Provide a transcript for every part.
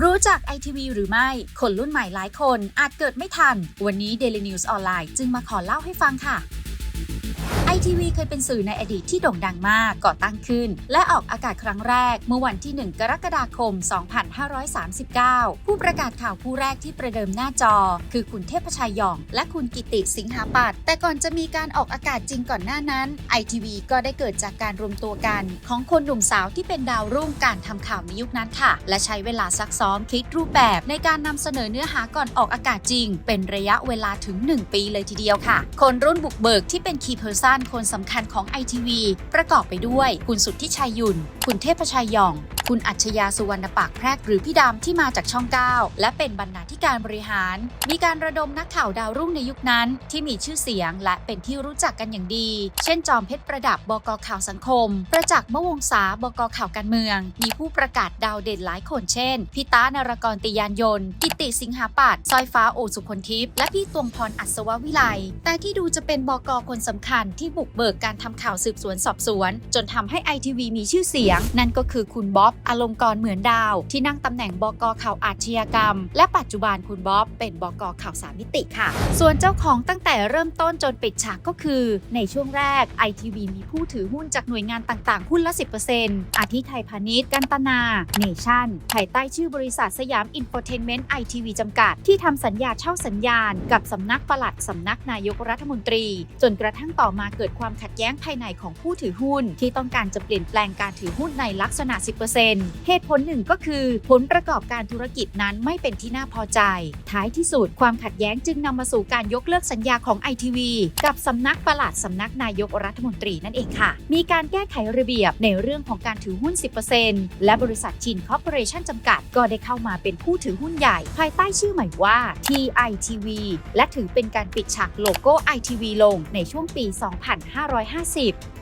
รู้จักไอทีวีหรือไม่ คนรุ่นใหม่หลายคนอาจเกิดไม่ทัน วันนี้ Daily News ออนไลน์จึงมาขอเล่าให้ฟังค่ะ ITV เคยเป็นสื่อในอดีตที่โด่งดังมากก่อตั้งขึ้น และออกอากาศครั้งแรก เมื่อวันที่ 1 กรกฎาคม 2539 ผู้ประกาศข่าวผู้แรกที่ประเดิมหน้าจอ คือคุณเทพชัยหยอง และคุณกิติสิงหาปัตแต่ก่อนจะมีการออกอากาศจริงก่อนหน้านั้น ITV ก็ได้เกิดจากการรวมตัวกัน ของคนหนุ่มสาวที่เป็นดาวรุ่งการทำข่าวในยุคนั้นค่ะ และใช้เวลาซักซ้อมคิดรูปแบบในการนำเสนอเนื้อหาก่อนออกอากาศจริง เป็นระยะเวลาถึง 1 ปีเลยทีเดียวค่ะ คนรุ่นบุกเบิกที่เป็นคีย์เพอร์ซันคนสำคัญของ ITV ประกอบไปด้วย คุณสุทธิชัยยุน คุณเทพชัยยอง คุณอัจฉริยาสุวรรณปากแพรกหรือพี่ดำที่มาจากช่อง 9 และเป็นบรรณาธิการบริหาร มีการระดมนักข่าวดาวรุ่งในยุคนั้น ที่มีชื่อเสียงและเป็นที่รู้จักกันอย่างดี เช่นจอมเพชรประดับบกข่าวสังคม ประจักษ์มะวงศาบกข่าวการเมือง มีผู้ประกาศดาวเด่นหลายคนเช่นพี่ต้านารกรติยานยนต์กิติสิงหาปัตย์สร้อยฟ้าโอสุพลทิพย์และพี่ตวงพรอัศววิไลแต่ที่ดูจะเป็นบกคนสำคัญที่บุกเบิกการทำข่าวสืบสวนสอบสวน จนทำให้ ITV มีชื่อเสียง นั่นก็คือคุณบ๊อบอารณ์กรเหมือนดาว ที่นั่งตำแหน่งบกข่าวอาชญากรรม และปัจจุบันคุณบ๊อบเป็นบกข่าวสามมิติค่ะ ส่วนเจ้าของตั้งแต่เริ่มต้นจนปิดฉากก็คือ ในช่วงแรก ITV มีผู้ถือหุ้นจากหน่วยงานต่างๆหุ้นละ 10%อาทิไทยพาณิชย์กันตนาเนชั่นภายใต้ชื่อบริษัทสยามอินโฟเทนเมนต์ ITV จำกัด ที่ทำสัญญาเช่าสัญญาณ กับสำนักปลัดสำนักนายกรัฐมนตรี จนกระทั่งต่อมาเกิดิดความขัดแย้งภายในของผู้ถือหุ้น ที่ต้องการจะเปลี่ยนแปลงการถือหุ้นในลักษณะ 10%เหตุผลหนึ่งก็คือ ผลประกอบการธุรกิจนั้นไม่เป็นที่น่าพอใจ ท้ายที่สุดความขัดแย้งจึงนำมาสู่การยกเลิกสัญญาของ ITV กับสำนักปลัดสำนักนายกรัฐมนตรีนั่นเองค่ะ มีการแก้ไขระเบียบในเรื่องของการถือหุ้น 10%และบริษัทชินคอร์ปอเรชั่นจำกัด ก็ได้เข้ามาเป็นผู้ถือหุ้นใหญ่ ภายใต้ชื่อใหม่ว่า TITV และถือเป็นการปิดฉากโลโก้ ITV ลงในช่วงปี2550การ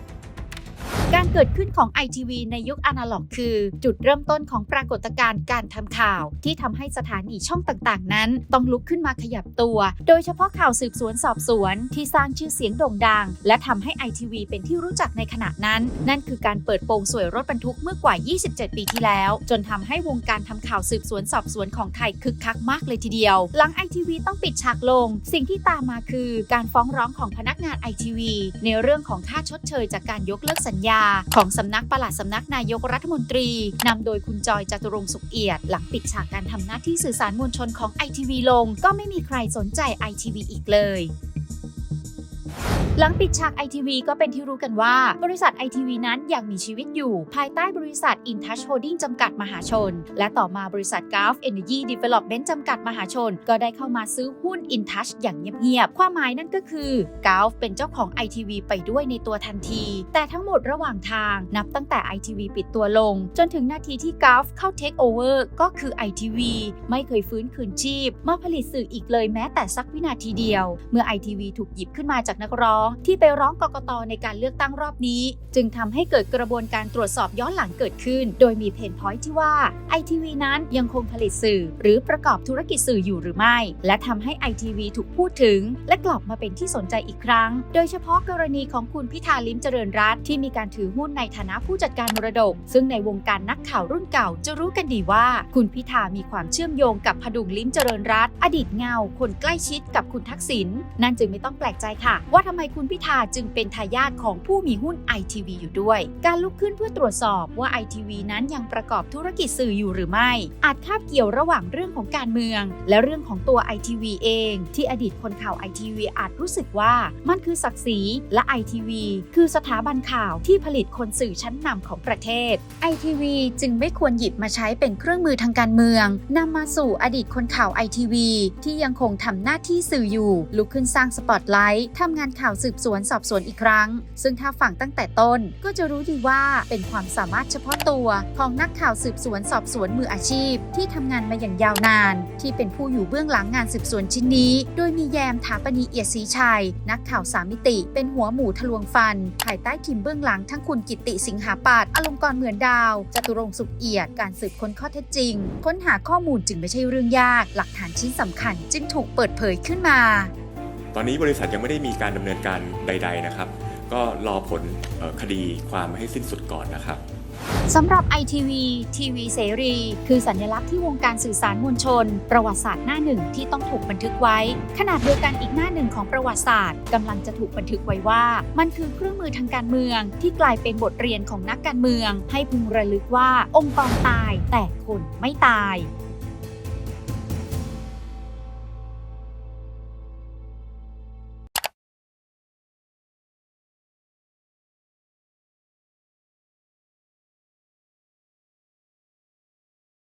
เกิดขึ้นของ ITV ในยุคอนาล็อกคือ จุดเริ่มต้นของปรากฏการณ์การทำข่าว ที่ทำให้สถานีช่องต่างๆ นั้น ต้องลุกขึ้นมาขยับตัว โดยเฉพาะข่าวสืบสวนสอบสวน ที่สร้างชื่อเสียงโด่งดัง และทำให้ ITV เป็นที่รู้จักในขณะนั้น นั่นคือการเปิดโปงสวยรถบรรทุกเมื่อกว่า 27 ปีที่แล้ว จนทำให้วงการทำข่าวสืบสวนสอบสวนของไทยคึกคักมากเลยทีเดียว หลัง ITV ต้องปิดฉากลง สิ่งที่ตามมาคือ การฟ้องร้องของพนักงาน ITV ในเรื่องของค่าชดเชยจากการยกเลิกสัญญาของสำนักปลัดสำนักนายกรัฐมนตรีนำโดยคุณจอยจตุรงสุขเอียด หลังปิดฉากการทำหน้าที่สื่อสารมวลชนของไอทีวีลง ก็ไม่มีใครสนใจไอทีวีอีกเลย หลังปิดฉาก ITV ก็เป็นที่รู้กันว่า บริษัท ITV นั้นยังมีชีวิตอยู่ ภายใต้บริษัท InTouch Holding จำกัดมหาชน และต่อมาบริษัท Gulf Energy Development จำกัดมหาชน ก็ได้เข้ามาซื้อหุ้น InTouch อย่างเงียบๆ ความหมายนั่นก็คือ Gulf เป็นเจ้าของ ITV ไปด้วยในตัวทันที แต่ทั้งหมดระหว่างทางนับตั้งแต่ ITV ปิดตัวลง จนถึงนาทีที่ Gulf เข้า Take Over ก็คือ ITV ไม่เคยฟื้นคืนชีพมาผลิตสื่ออีกเลยแม้แต่สักวินาทีเดียว เมื่อ ITV ถูกหยิบขึ้นมาจากนักร้องที่ไปร้องกกตในการเลือกตั้งรอบนี้ จึงทำให้เกิดกระบวนการตรวจสอบย้อนหลังเกิดขึ้น โดยมีเพนพอยที่ว่า ITV นั้นยังคงผลิตสื่อ หรือประกอบธุรกิจสื่ออยู่หรือไม่ และทำให้ ITV ถูกพูดถึง และกลับมาเป็นที่สนใจอีกครั้ง โดยเฉพาะกรณีของคุณพิธาลิมเจริญรัตที่มีการถือหุ้นในฐานะผู้จัดการมรดก ซึ่งในวงการนักข่าวรุ่นเก่าจะรู้กันดีว่า คุณพิธามีความเชื่อมโยงกับพดุงลิมเจริญรัตอดีตเงา คนใกล้ชิดกับคุณทักษิณนั่นจึงไม่ต้องแปลกใจค่ะ ว่าทำไมคุณุณพิธาจึงเป็นทายาทของผู้มีหุ้น ITV อยู่ด้วย การลุกขึ้นเพื่อตรวจสอบว่า ITV นั้นยังประกอบธุรกิจสื่ออยู่หรือไม่ อาจคาบเกี่ยวระหว่างเรื่องของการเมือง และเรื่องของตัว ITV เอง ที่อดีตคนข่าว ITV อาจรู้สึกว่ามันคือศักดิ์ศรีและ ITV คือสถาบันข่าวที่ผลิตคนสื่อชั้นนำของประเทศ ITV จึงไม่ควรหยิบมาใช้เป็นเครื่องมือทางการเมืองนำมาสู่อดีตคนข่าว ITV ที่ยังคงทำหน้าที่สื่ออยู่ลุกขึ้นสร้างสปอตไลท์ทำงานข่าวสื่อบสวนสอบสวนอีกครั้ง ซึ่งถ้าฟังตั้งแต่ต้นก็จะรู้ดีว่าเป็นความสามารถเฉพาะตัวของนักข่าวสืบสวนสอบสวนมืออาชีพ ที่ทำงานมาอย่างยาวนาน ที่เป็นผู้อยู่เบื้องหลังงานสืบสวนชิ้นนี้ โดยมีแยมถาปณีเอียดศรีชัย นักข่าวสามมิติ เป็นหัวหมูทะลวงฟัน ภายใต้ทีมเบื้องหลังทั้งคุณกิติสิงหาปัตย์อลงกรเหมือนดาวจตุรงสุขเอียดการสืบค้นข้อเท็จจริง ค้นหาข้อมูลจึงไม่ใช่เรื่องยาก หลักฐานชิ้นสำคัญ จึงถูกเปิดเผยขึ้นมา ตอนนี้บริษัทยังไม่ได้มีการดำเนินการใด ๆนะครับ ก็รอผลคดีความให้สิ้นสุดก่อนนะครับสำหรับ ITV ทีวีเสรี คือสัญลักษณ์ที่วงการสื่อสารมวลชน ประวัติศาสตร์หน้าหนึ่งที่ต้องถูกบันทึกไว้ ขนาดเดียวกันอีกหน้าหนึ่งของประวัติศาสตร์กำลังจะถูกบันทึกไว้ว่า มันคือเครื่องมือทางการเมือง ที่กลายเป็นบทเรียนของนักการเมือง ให้พึงระลึกว่าองค์กรตายแต่คนไม่ตาย